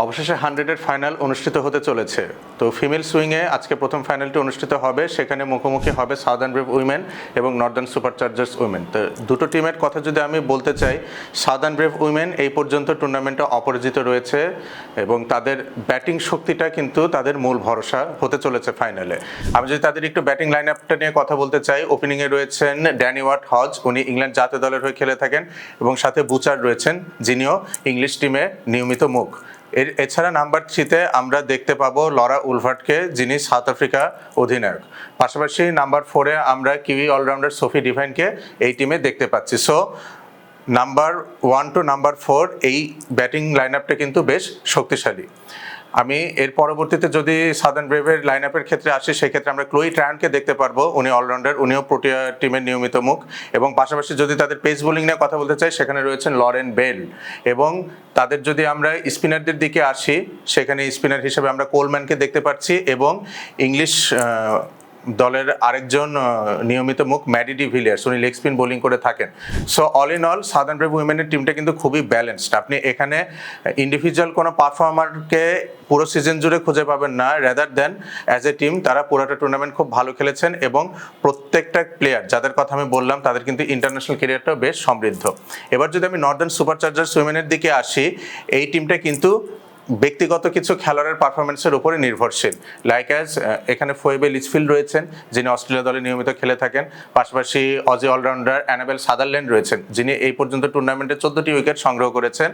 অবশেষে হান্ড্রেডের ফাইনাল অনুষ্ঠিত হতে চলেছে। তো ফিমেল সুইংয়ে আজকে প্রথম ফাইনালটি অনুষ্ঠিত হবে, সেখানে মুখোমুখি হবে সাউদার্ন ব্রেভ উইমেন এবং নর্দার্ন সুপার চার্জার্স উইমেন। তো দুটো টিমের কথা যদি আমি বলতে চাই, সাউদার্ন ব্রেভ উইমেন এই পর্যন্ত টুর্নামেন্টে অপরাজিত রয়েছে এবং তাদের ব্যাটিং শক্তিটা কিন্তু তাদের মূল ভরসা হতে চলেছে ফাইনালে। আমি যদি তাদের একটু ব্যাটিং লাইন আপটা নিয়ে কথা বলতে চাই ওপেনিংয়ে রয়েছেন ড্যানি ওয়াট হজ, উনি ইংল্যান্ড জাতীয় দলের হয়ে খেলে থাকেন এবং সাথে বুচার রয়েছেন, যিনিও ইংলিশ টিমে নিয়মিত মুখ। এর এছাড়া নাম্বার থ্রিতে আমরা দেখতে পাবো লরা উলভার্টকে যিনি সাউথ আফ্রিকা অধিনায়ক। পাশাপাশি নাম্বার ফোরে আমরা কিউই অলরাউন্ডার সোফি ডিভাইনকে এই টিমে দেখতে পাচ্ছি। So, number one two number four এই ব্যাটিং লাইন আপটা কিন্তু বেশ শক্তিশালী। আমি এর পরবর্তীতে যদি সাদার্ন ব্রেভের লাইন আপের ক্ষেত্রে আসি সেক্ষেত্রে আমরা ক্লোই ট্রায়ানকে দেখতে পারব। উনি অলরাউন্ডার উনিও প্রোটিয়া টিমের নিয়মিত মুখ। এবং পাশাপাশি যদি তাদের পেস বোলিং নিয়ে কথা বলতে চাই, সেখানে রয়েছেন লরেন বেল এবং তাদের যদি আমরা স্পিনারদের দিকে আসি, সেখানে স্পিনার হিসেবে আমরা কোলম্যানকে দেখতে পাচ্ছি এবং ইংলিশ দলের আরেকজন নিয়মিত মুখ ম্যাডি ডি ভিলিয়ার্স উনি লেগ স্পিন বোলিং করে থাকেন। So all in all southern brave উইমেনের টিমটা কিন্তু খুবই ব্যালেন্সড আপনি এখানে ইন্ডিভিজুয়াল কোনো পারফর্মারকে পুরো সিজন জুড়ে খুঁজে পাবেন না। Rather then as a team তারা পুরোটা টুর্নামেন্ট খুব ভালো খেলেছেন এবং প্রত্যেকটা প্লেয়ার যাদের কথা আমি বললাম, তাদের কিন্তু ইন্টারন্যাশনাল ক্যারিয়ারটাও বেশ সমৃদ্ধ। এবার যদি আমি নর্দার্ন সুপার চার্জার্স উইমেনের দিকে আসি, এই টিমটা কিন্তু ব্যক্তিগত কিছু খেলোয়াড়ের পারফরমেন্সের উপরে নির্ভরশীল। লাইক অ্যাজ এখানে ফোয়েবে লিচফিল্ড রয়েছেন, যিনি অস্ট্রেলিয়া দলে নিয়মিত খেলে থাকেন। পাশাপাশি অজি অলরাউন্ডার অ্যানাবেল সাদারল্যান্ড রয়েছেন, যিনি এই পর্যন্ত টুর্নামেন্টে চোদ্দটি উইকেট সংগ্রহ করেছেন।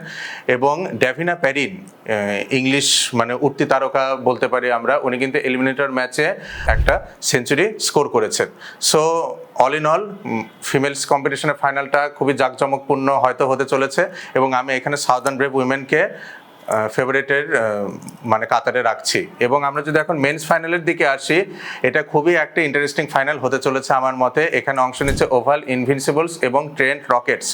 এবং ড্যাভিনা প্যারিন ইংলিশ মানে উঠতি তারকা বলতে পারি আমরা, উনি কিন্তু এলিমিনেটর ম্যাচে একটা সেঞ্চুরি স্কোর করেছেন। So all in all females কম্পিটিশনের ফাইনালটা খুবই জাঁকজমকপূর্ণ হয়তো হতে চলেছে। এবং আমি এখানে সাউদার্ন ব্রেভ উইমেনকে ফেভারিটের মানে কাতারে রাখছি। এবং আমরা যদি এখন মেন্স ফাইনালের দিকে আসি, এটা খুবই একটা ইন্টারেস্টিং ফাইনাল হতে চলেছে আমার মতে। এখানে অংশ নিচ্ছে ওভাল ইনভিনসিবলস এবং ট্রেন্ট রকেটস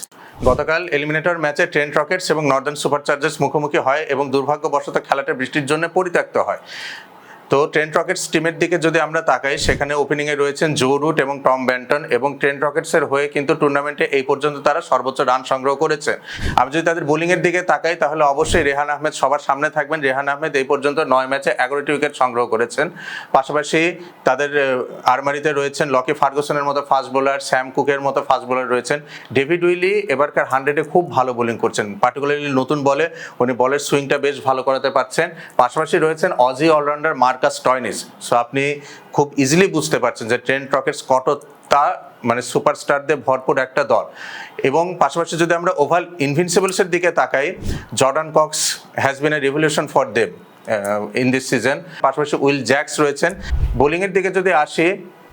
গতকাল এলিমিনেটর ম্যাচে ট্রেন্ট রকেটস এবং নর্দার্ন সুপার চার্জার্স মুখোমুখি হয় এবং দুর্ভাগ্যবশত খেলাটা বৃষ্টির জন্য পরিত্যক্ত হয়। তো ট্রেন্ট রকেটস টিমের দিকে যদি আমরা তাকাই, সেখানে ওপেনিংয়ে রয়েছেন জো রুট এবং টম ব্যান্টন এবং ট্রেন্ট রকেটসের হয়ে কিন্তু টুর্নামেন্টে এই পর্যন্ত তারা সর্বোচ্চ রান সংগ্রহ করেছে। আমি যদি তাদের বোলিংয়ের দিকে তাকাই, তাহলে অবশ্যই রেহান আহমেদ সবার সামনে থাকবেন। রেহান আহমেদ এই পর্যন্ত নয় ম্যাচে এগারোটি উইকেট সংগ্রহ করেছেন। পাশাপাশি তাদের আরমারিতে রয়েছেন লকি ফার্গুসনের মতো ফাস্ট বোলার স্যাম কুকের মতো ফাস্ট বোলার রয়েছেন। ডেভিড উইলি এবারকার হান্ড্রেডে খুব ভালো বোলিং করছেন। পার্টিকুলারলি নতুন বলে উনি বলের সুইংটা বেশ ভালো করাতে পারছেন। পাশাপাশি রয়েছেন Aussie allrounder Marcus Stoinis so আপনি খুব ইজিলি বুঝতে পারছেন যে ট্রেন রকেটস কতটা মানে সুপারস্টারদের ভরপুর একটা দল। এবং পাশাপাশি যদি আমরা ওভাল ইনভিনসিবলসের দিকে তাকাই, Jordan Cox has been a revolution for them in this season পাশাপাশি উইল জ্যাক্স রয়েছেন। বোলিংয়ের দিকে যদি আসি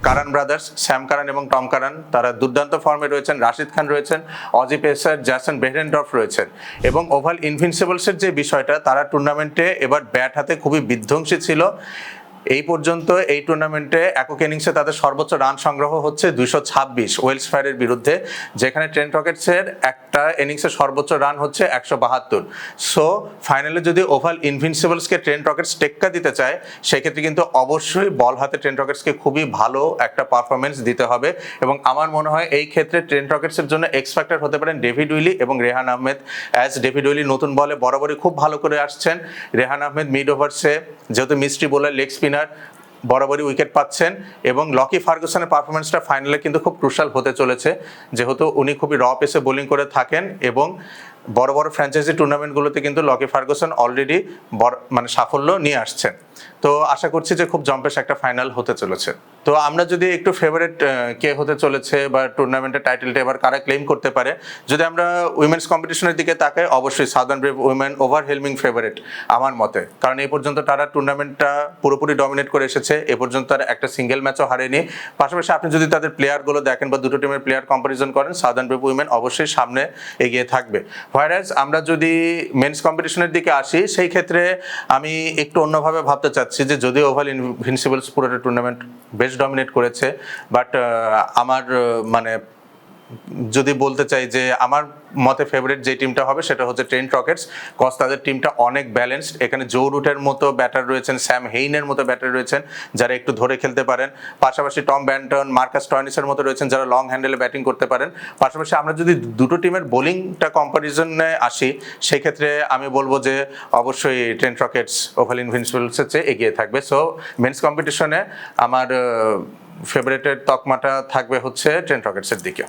কারান ব্রাদার্স, স্যাম কারান এবং টম কারান, তারা দুর্দান্ত ফর্মে রয়েছেন। রাশিদ খান রয়েছেন, অজি পেসার, জ্যাসন বেহরেনডর্ফ রয়েছেন। এবং ওভাল ইনভিনসিবলসের যে বিষয়টা, তারা টুর্নামেন্টে এবার ব্যাট হাতে খুবই বিধ্বংসী ছিল। এই পর্যন্ত এই টুর্নামেন্টে একক ইনিংসে তাদের সর্বোচ্চ রান সংগ্রহ হচ্ছে দুইশো ছাব্বিশ ওয়েলস ফায়ারের বিরুদ্ধে, যেখানে ট্রেন্ট রকেটসের একটা ইনিংসে সর্বোচ্চ রান হচ্ছে একশো বাহাত্তর। সো ফাইনালে যদি ওভাল ইনভিনসিবলসকে ট্রেন্ট রকেটস টেক্কা দিতে চায়, সেক্ষেত্রে কিন্তু অবশ্যই বল হাতে ট্রেন্ট রকেটসকে খুবই ভালো একটা পারফরমেন্স দিতে হবে। এবং আমার মনে হয় এই ক্ষেত্রে ট্রেন্ট রকেটসের জন্য এক্স ফ্যাক্টর হতে পারেন ডেভিড উইলি এবং Rehan Ahmed as David Willey নতুন বলে বরাবরই খুব ভালো করে আসছেন রেহান আহমেদ মিড ওভার্সে যেহেতু মিস্ট্রি বোলার লেগ স্পিনার বরাবরই উইকেট পাচ্ছেন এবং লকি ফার্গুসনের পারফরমেন্সটা ফাইনালে কিন্তু খুব ক্রুশাল হতে চলেছে। যেহেতু উনি খুবই র পেসে বোলিং করে থাকেন এবং বড় বড় ফ্র্যাঞ্চাইজি টুর্নামেন্টগুলোতে কিন্তু লকি ফার্গুসন অলরেডি মানে সাফল্য নিয়ে আসছেন। তো আশা করছি যে খুব জম্পেশ একটা ফাইনাল হতে চলেছে। তো আমরা যদি একটু ফেভারিট কে হতে চলেছে বা টুর্নামেন্টের টাইটেলটা এবার কারা ক্লেম করতে পারে, যদি আমরা উইমেন্স কম্পিটিশনের দিকে তাকাই, অবশ্যই southern brave women overwhelming favourite আমার মতে। কারণ এই পর্যন্ত তারা টুর্নামেন্টটা পুরোপুরি ডমিনেট করে এসেছে, এ পর্যন্ত তারা একটা সিঙ্গেল ম্যাচও হারেনি। পাশাপাশি আপনি যদি তাদের প্লেয়ারগুলো দেখেন বা দুটো টিমের প্লেয়ার কম্পারিজন করেন সাউদার্ন ব্রেভ উইমেন অবশ্যই সামনে এগিয়ে থাকবে। হোয়ারাজ আমরা যদি মেন্স কম্পিটিশনের দিকে আসি, সেই ক্ষেত্রে আমি একটু অন্যভাবে ভাবতে চাচ্ছি যে যদিও ওভাল ইনভিনসিবলস পুরোটা টুর্নামেন্ট বেশ ডমিনেট করেছে বাট আমার মানে যদি বলতে চাই যে আমার মতে ফেভারিট যে টিমটা হবে, সেটা হচ্ছে ট্রেন্ট রকেটস কজ তাদের টিমটা অনেক ব্যালেন্সড এখানে জো রুটের মতো ব্যাটার রয়েছেন স্যাম হেইনের মতো ব্যাটার রয়েছেন, যারা একটু ধরে খেলতে পারেন। পাশাপাশি টম ব্যান্টন মার্কাস টয়নিসের মতো রয়েছেন, যারা লং হ্যান্ডেলে ব্যাটিং করতে পারেন। পাশাপাশি আমরা যদি দুটো টিমের বোলিংটা কম্পারিজনে আসি, সেক্ষেত্রে আমি বলব যে অবশ্যই ট্রেন্ট রকেটস ওভাল ইনভিনসিবলসের চেয়ে এগিয়ে থাকবে। সো মেন্স কম্পিটিশনে আমার ফেভারিটের তকমাটা থাকবে হচ্ছে ট্রেন্ট রকেটসের দিকে